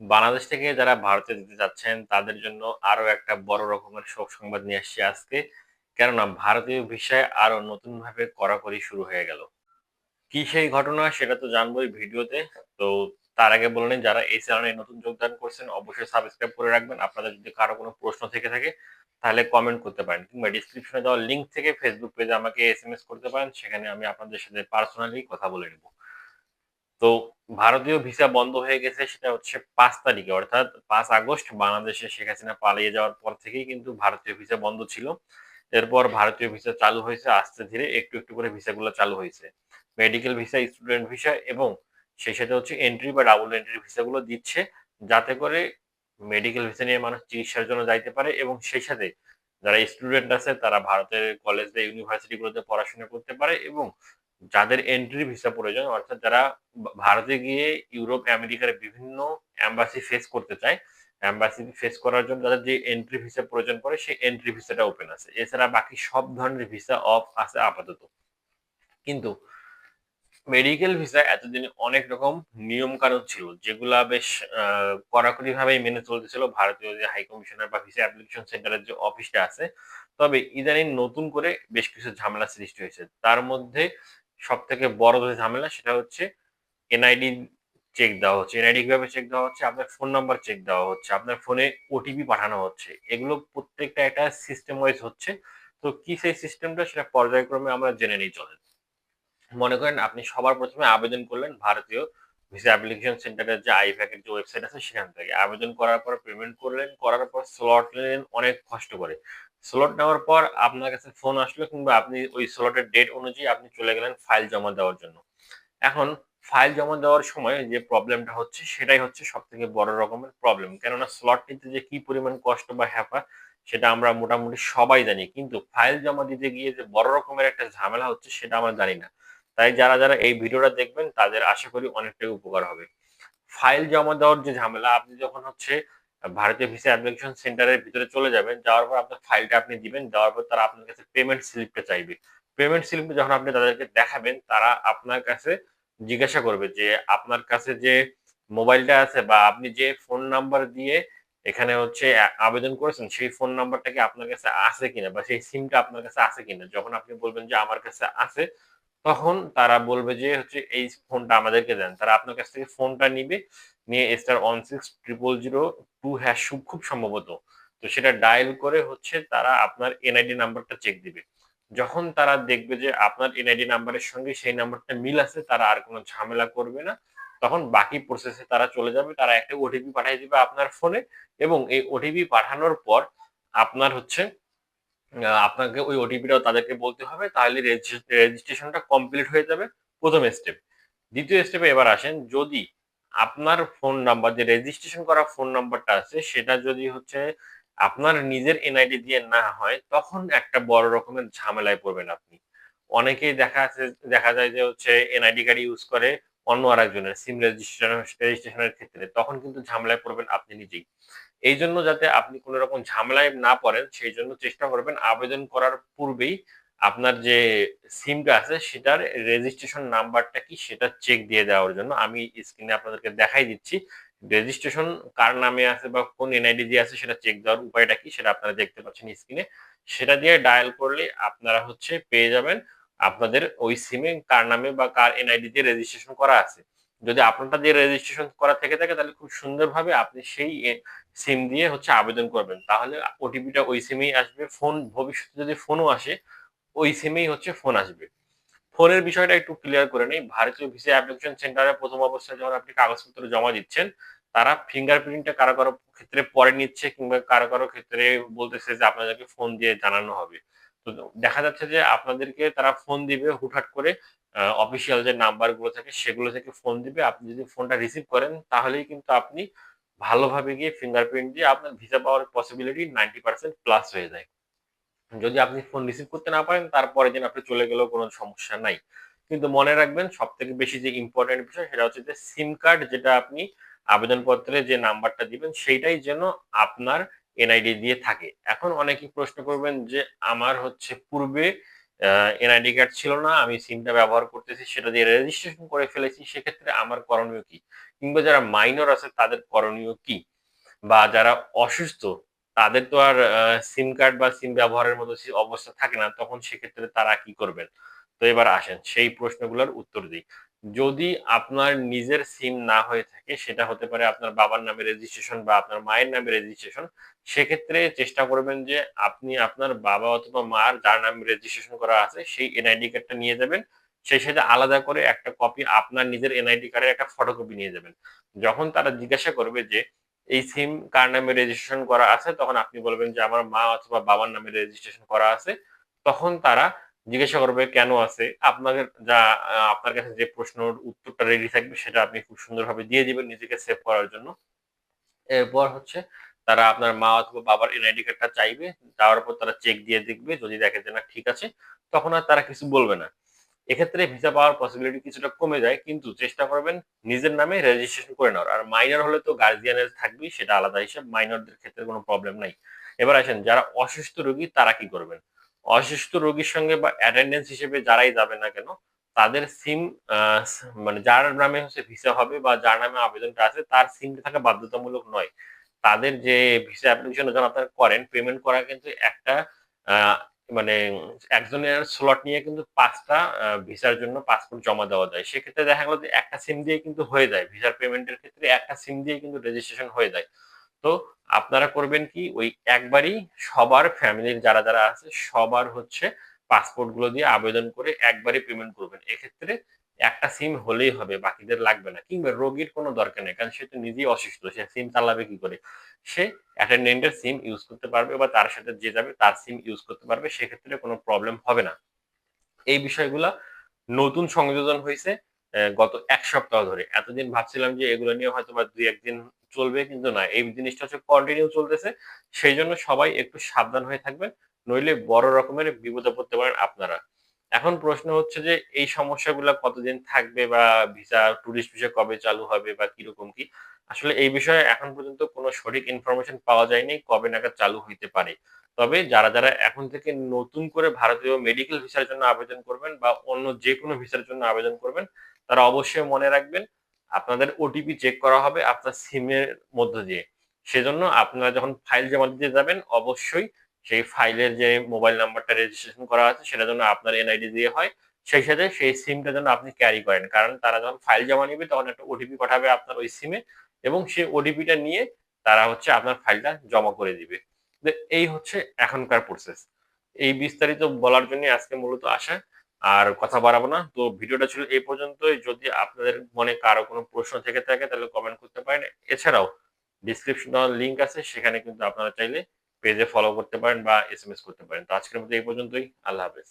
বাংলাদেশ থেকে যারা ভারতে যেতে চাচ্ছেন, তাদের জন্য আরও একটা বড় রকমের শোক সংবাদ নিয়ে আসছি আজকে। কেননা ভারতীয় ভিসায় আরও নতুন ভাবে কড়াকড়ি শুরু হয়ে গেল। কি সেই ঘটনা সেটা তো জানবোই ভিডিওতে। তো তার আগে বলে নিন যারা এই চ্যানেলে নতুন যোগদান করছেন, অবশ্যই সাবস্ক্রাইব করে রাখবেন। আপনাদের যদি কারও কোনো প্রশ্ন থেকে থাকে, তাহলে কমেন্ট করতে পারেন। কিংবা ডিসক্রিপশনে দেওয়া লিঙ্ক থেকে ফেসবুক পেজে আমাকে এস করতে পারেন। সেখানে আমি আপনাদের সাথে পার্সোনালি কথা বলে নেব। তো ভারতীয় ভিসা বন্ধ হয়ে গেছে সেটা হচ্ছে পাঁচ তারিখে, অর্থাৎ পাঁচ আগস্ট বাংলাদেশে শেখ হাসিনা পালিয়ে যাওয়ার পর থেকেই কিন্তু ভারতীয় ভিসা বন্ধ ছিল। এরপর ভারতীয় ভিসা চালু হয়েছে, আস্তে ধীরে একটু একটু করে ভিসাগুলো চালু হয়েছে। মেডিকেল ভিসা, স্টুডেন্ট ভিসা এবং সেই সাথে হচ্ছে এন্ট্রি বা ডাবল এন্ট্রি ভিসাগুলো দিচ্ছে যাতে করে মেডিকেল ভিসা নিয়ে মানুষ চিকিৎসার জন্য যাইতে পারে এবং সেই সাথে যারা স্টুডেন্ট আছে তারা ভারতের কলেজ বা ইউনিভার্সিটিগুলোতে পড়াশোনা করতে পারে এবং যাদের এন্ট্রি ভিসা প্রয়োজন, অর্থাৎ যারা ভারতে গিয়ে ইউরোপ, আমেরিকার বিভিন্ন অ্যাম্বাসি ফেস করতে চায় অ্যাম্বাসি ফেস করার জন্য তাদের যে এন্ট্রি ভিসা প্রয়োজন পড়ে, সেই এন্ট্রি ভিসাটা ওপেন আছে। এছাড়া বাকি সব ধরনের ভিসা অফ আছে আপাতত। কিন্তু মেডিকেল ভিসা এতদিন অনেক রকম নিয়ম কানুন ছিল, যেগুলা বেশ কড়াকড়ি ভাবে মেনে চলতেছিল ভারতীয় যে হাই কমিশনার বা ভিসা অ্যাপ্লিকেশন সেন্টারের যে অফিসটা আছে। তবে ইদানিং নতুন করে বেশ কিছু ঝামেলা সৃষ্টি হয়েছে। তার মধ্যে সব থেকে বড় যে ঝামেলা সেটা হচ্ছে এনআইডি চেক দেওয়া হচ্ছে। এনআইডি কীভাবে চেক দেওয়া হচ্ছে? আপনার ফোন নাম্বার চেক দেওয়া হচ্ছে। আপনার ফোনে ওটিপি পাঠানো হচ্ছে। এগুলো প্রত্যেকটা একটা সিস্টেম ওয়াইজ হচ্ছে। তো কি সেই সিস্টেমটা সেটা পর্যায়ক্রমে আমরা জেনে নিই চলেন। মনে করেন আপনি সবার প্রথমে আবেদন করলেন ভারতীয় ভিসা অ্যাপ্লিকেশন সেন্টারের যে আইফ্যাকের যে ওয়েবসাইট আছে সেখান থেকে। আবেদন করার পর পেমেন্ট করলেন, করার পর স্লট নিলেন, অনেক কষ্ট করে। স্লট নেওয়ার পর আপনার কাছে ফোন আসলো কিংবা আপনি ওই স্লটের ডেট অনুযায়ী আপনি চলে গেলেন ফাইল জমা দেওয়ার জন্য। এখন ফাইল জমা দেওয়ার সময় যে প্রবলেমটা হচ্ছে, সেটাই হচ্ছে সব থেকে বড় রকমের প্রবলেম কেননা স্লট নিতে যে কি পরিমাণ কষ্ট বা হ্যাপা, সেটা আমরা মোটামুটি সবাই জানি। কিন্তু ফাইল জমা দিতে গিয়ে যে বড় রকমের একটা ঝামেলা হচ্ছে, সেটা আমরা জানি না। তাই যারা যারা এই ভিডিওটা দেখবেন, তাদের আশা করি অনেকটাই উপকার হবে। ফাইল জমা দেওয়ার যে ঝামেলা, আপনি যখন হচ্ছে ভারতীয় ভিসা অ্যাপ্লিকেশন সেন্টারের ভিতরে চলে যাবেন, যাওয়ার পর আপনার ফাইলটা আপনি দিবেন, দেওয়ার পর তারা আপনার কাছে পেমেন্ট স্লিপটা চাইবে। পেমেন্ট স্লিপ যখন আপনি তাদেরকে দেখাবেন, তারা আপনার কাছে জিজ্ঞাসা করবে যে আপনার কাছে যে মোবাইলটা আছে বা আপনি যে ফোন নাম্বার দিয়ে এখানে হচ্ছে আবেদন করেছেন, সেই ফোন নাম্বারটা কি আপনার কাছে আছে কিনা বা সেই সিমটা আপনার কাছে আছে কিনা? যখন আপনি বলবেন যে আমার কাছে আছে, তখন তারা বলবে যে হচ্ছে এই ফোনটা আমাদেরকে দেন। তারা আপনার কাছ থেকে ফোনটা নিবে নিয়ে star one six triple zero two hash খুব সম্ভবত। তো সেটা ডায়াল করে হচ্ছে তারা আপনার এনআইডি নাম্বারটা চেক দিবে। যখন তারা দেখবে যে আপনার এনআইডি নাম্বারের সঙ্গে সেই নাম্বারটা মিল আছে, তারা আর কোনো ঝামেলা করবে না। তখন বাকি প্রসেসে তারা চলে যাবে, তারা একটা ওটিপি পাঠিয়ে দিবে আপনার ফোনে এবং এই ওটিপি পাঠানোর পর আপনার হচ্ছে আপনাকে ওই ওটিপিটাও তাদেরকে বলতে হবে, তাহলে রেজিস্ট্রেশনটা কমপ্লিট হয়ে যাবে প্রথম স্টেপ দ্বিতীয় স্টেপে এবার আসেন, যদি আপনার ফোন নাম্বার যে রেজিস্ট্রেশন করা ফোন নাম্বারটা আছে, সেটা যদি হচ্ছে আপনার নিজের এনআইডি দিয়ে না হয়, তখন একটা বড় রকমের ঝামেলায় পড়বেন আপনি। অনেকেই দেখা আছে, দেখা যায় যে হচ্ছে এনআইডি কার্ড ইউজ করে অন্য আরেকজনের সিম রেজিস্ট্রেশন রেজিস্ট্রেশনের ক্ষেত্রে, তখন কিন্তু ঝামেলায় পড়বেন আপনি নিজেই। এই জন্য যাতে আপনি কোনো রকম ঝামেলায় না পড়েন, সেই জন্য চেষ্টা করবেন আবেদন করার পূর্বেই আপনার যে সিমটা আছে, সেটার রেজিস্ট্রেশন নাম্বারটা কি সেটা চেক দিয়ে দেওয়ার জন্য আমি স্ক্রিনে আপনাদেরকে দেখাই দিচ্ছি। রেজিস্ট্রেশন কার নামে আছে বা কোন এনআইডি দিয়ে আছে সেটা চেক দেওয়ার উপায়টা কি সেটা আপনারা দেখতে পাচ্ছেন স্ক্রিনে সেটা দিয়ে ডায়াল করলে আপনারা হচ্ছে পেয়ে যাবেন আপনাদের ওই সিমে কার নামে বা কার এনআইডি দিয়ে রেজিস্ট্রেশন করা আছে। যদি আপনারটা দিয়ে রেজিস্ট্রেশন করা থেকে থাকে, তাহলে খুব সুন্দরভাবে আপনি সেই সিম দিয়ে হচ্ছে আবেদন করবেন। তাহলে ওটিপিটা ওই সিমেই আসবে। ফোন, ভবিষ্যতে যদি ফোনও আসে ওই সিমেই হচ্ছে ফোন আসবে। ফোনের বিষয়টা একটু ক্লিয়ার করে নেই। ভারতীয় ভিসা অ্যাপ্লিকেশন সেন্টারে প্রথম অবস্থায় যখন আপনি কাগজপত্র জমা দিচ্ছেন, তারা ফিঙ্গারপ্রিন্টটা কারও কারও ক্ষেত্রে পরে নিচ্ছে কিংবা কারও কারও ক্ষেত্রে বলতেছে যে আপনাদেরকে ফোন দিয়ে জানানো হবে। তো দেখা যাচ্ছে যে আপনাদেরকে তারা ফোন দিবে হুটহাট করে অফিসিয়াল যে নাম্বারগুলো থাকে সেগুলো থেকে ফোন দিবে। আপনি যদি ফোনটা রিসিভ করেন, তাহলেই কিন্তু আপনি ভালোভাবে গিয়ে ফিঙ্গারপ্রিন্ট দিয়ে আপনার ভিসা পাওয়ার পসিবিলিটি নাইনটি পার্সেন্ট প্লাস হয়ে যায়। যদি আপনি ফোন রিসিভ করতে না পারেন, তারপরে দিন আপনি চলে গেলেও কোনো সমস্যা নাই। কিন্তু মনে রাখবেন সব থেকে বেশি যে ইম্পর্টেন্ট বিষয়, সেটা হচ্ছে যে সিম কার্ড যেটা আপনি আবেদনপত্রে যে নাম্বারটা দিবেন, সেইটাই যেন আপনার এনআইডি দিয়ে থাকে। এখন অনেকেই প্রশ্ন করবেন যে, আমার হচ্ছে পূর্বে এনআইডি কার্ড ছিল না, আমি সিমটা ব্যবহার করতেছি, সেটা দিয়ে রেজিস্ট্রেশন করে ফেলেছি, সেক্ষেত্রে আমার করণীয় কি? কিংবা যারা মাইনর আছে, তাদের করণীয় কি? বা যারা অসুস্থ তাদের তো আর সিম কার্ড বা সিম ব্যবহারের মতো অবস্থা থাকে না। তখন সেক্ষেত্রে তারা কি করবেন? তো এবার আসেন, সেই প্রশ্নগুলোর উত্তর দিই যদি আপনার নিজের সিম না হয়ে থাকে, সেটা হতে পারে আপনার বাবার নামে রেজিস্ট্রেশন বা আপনার মায়ের নামে রেজিস্ট্রেশন। সেক্ষেত্রে চেষ্টা করবেন যে আপনি আপনার বাবা অথবা মার যার নামে রেজিস্ট্রেশন করা আছে, সেই এনআইডি কার্ডটা নিয়ে যাবেন। সেই সাথে আলাদা করে একটা কপি আপনার নিজের এনআইডি কার্ডের একটা ফটোকপি নিয়ে যাবেন। যখন তারা জিজ্ঞাসা করবে যে এই সিম কার নামে রেজিস্ট্রেশন করা আছে? তখন আপনি বলবেন যে আমার মা অথবা বাবার নামে রেজিস্ট্রেশন করা আছে। তখন তারা জিজ্ঞাসা করবে কেন আছে? আপনাদের যা আপনার কাছে যে প্রশ্নর উত্তরটা রেডি থাকবে সেটা আপনি খুব সুন্দরভাবে দিয়ে দিবেন নিজেকে সেভ করার জন্য। এরপর হচ্ছে তারা আপনার মা অথবা বাবার এনআইডি কার্ডটা চাইবে। চাওয়ার পর তারা চেক দিয়ে দেখবে। যদি দেখে যে না ঠিক আছে, তখন আর তারা কিছু বলবে না। এক্ষেত্রে ভিসা পাওয়ার পসিবিলিটি কিছুটা কমে যায়। কিন্তু চেষ্টা করবেন নিজের নামে রেজিস্ট্রেশন করে নেওয়ার। আর মাইনর হলে তো গার্জিয়ানের থাকবেই সেটা আলাদা হিসাব। মাইনরদের ক্ষেত্রে কোনো প্রবলেম নাই। এবার আসেন যারা অসুস্থ রোগী তারা কি করবেন? অসুস্থ রোগীর সঙ্গে বা অ্যাটেন্ডেন্স হিসেবে যারাই যাবে না কেন, তাদের সিম মানে যার নামে হচ্ছে ভিসা হবে বা যার নামে আবেদনটা আছে তার সিমটা থাকা বাধ্যতামূলক নয়। তাদের যে ভিসা অ্যাপ্লিকেশন যখন আপনারা করেন, পেমেন্ট করা কিন্তু একটা মানে একজনের স্লট নিয়ে কিন্তু ৫ টা ভিসার জন্য পাসপোর্ট জমা দেওয়া যায়। সেক্ষেত্রে দেখা গেল যে একটা সিম দিয়ে কিন্তু হয়ে যায়। ভিসার পেমেন্টের ক্ষেত্রে একটা সিম দিয়ে কিন্তু রেজিস্ট্রেশন হয়ে যায়। তো আপনারা করবেন কি ওই একবারই সবার ফ্যামিলির যারা, যারা আছে সবার হচ্ছে পাসপোর্টগুলো দিয়ে আবেদন করে একবারই পেমেন্ট করবেন। এক্ষেত্রে একটা সিম হলেই হবে, বাকিদের লাগবে না। কিংবা রোগীর কোনো দরকার নেই। কারণ সে তো নিজেই অসুস্থ। সে সিম চালাবে কি করে? সে অ্যাটেন্ডেন্ট এর সিম ইউজ করতে পারবে বা তার সাথে যে যাবে তার সিম ইউজ করতে পারবে। সেক্ষেত্রে কোনো প্রবলেম হবে না। এই বিষয়গুলা নতুন সংযোজন হয়েছে গত এক সপ্তাহ ধরে। এতদিন ভাবছিলাম যে এগুলো নিয়ে হয়তো বা দুই একদিন চলবে কিন্তু না। এই জিনিসটা হচ্ছে কন্টিনিউ চলতেছে। সেই জন্য সবাই একটু সাবধান হয়ে থাকবেন। নইলে বড় রকমের বিপদে পড়তে পারেন আপনারা। এখন প্রশ্ন হচ্ছে যে এই সমস্যাগুলো কতদিন থাকবে বা ভিসা টুরিস্ট ভিসা কবে চালু হবে বা কীরকম কি? আসলে এই বিষয়ে এখন পর্যন্ত কোনো সঠিক ইনফরমেশন পাওয়া যায়নি কবে নাগাদ চালু হইতে পারে। তবে যারা, যারা এখন থেকে নতুন করে ভারতীয় মেডিকেল ভিসার জন্য আবেদন করবেন বা অন্য যেকোনো ভিসার জন্য আবেদন করবেন, তারা অবশ্যই মনে রাখবেন আপনাদের ওটিপি চেক করা হবে আপনার সিমের মধ্য দিয়ে। সেজন্য আপনারা যখন ফাইল জমা দিতে যাবেন অবশ্যই সেই ফাইলের যে মোবাইল নাম্বারটা রেজিস্ট্রেশন করা আছে, সেটা যেন আপনার এনআইডি দিয়ে হয়। সেই সাথে সেই সিমটা যেন আপনি ক্যারি করেন। কারণ তারা যখন ফাইল জমা নিবে, তখন একটা ওটিপি পাঠাবে আপনার ওই সিমে এবং সেই ওটিপিটা নিয়ে তারা হচ্ছে আপনার ফাইলটা জমা করে দিবে। এই হচ্ছে এখনকার প্রসেস। এই বিস্তারিত বলার জন্য আজকে মূলত আসা। আর কথা বাড়াবো না। তো ভিডিওটা ছিল এই পর্যন্তই। যদি আপনাদের মনে কারও কোনো প্রশ্ন থেকে থাকে, তাহলে কমেন্ট করতে পারেন। এছাড়াও ডেসক্রিপশন লিংক আছে, সেখানে কিন্তু আপনারা চাইলে পেজে ফলো করতে পারেন বা এস করতে পারেন। তো আজকের মতো এই পর্যন্তই। আল্লাহ হাফেজ।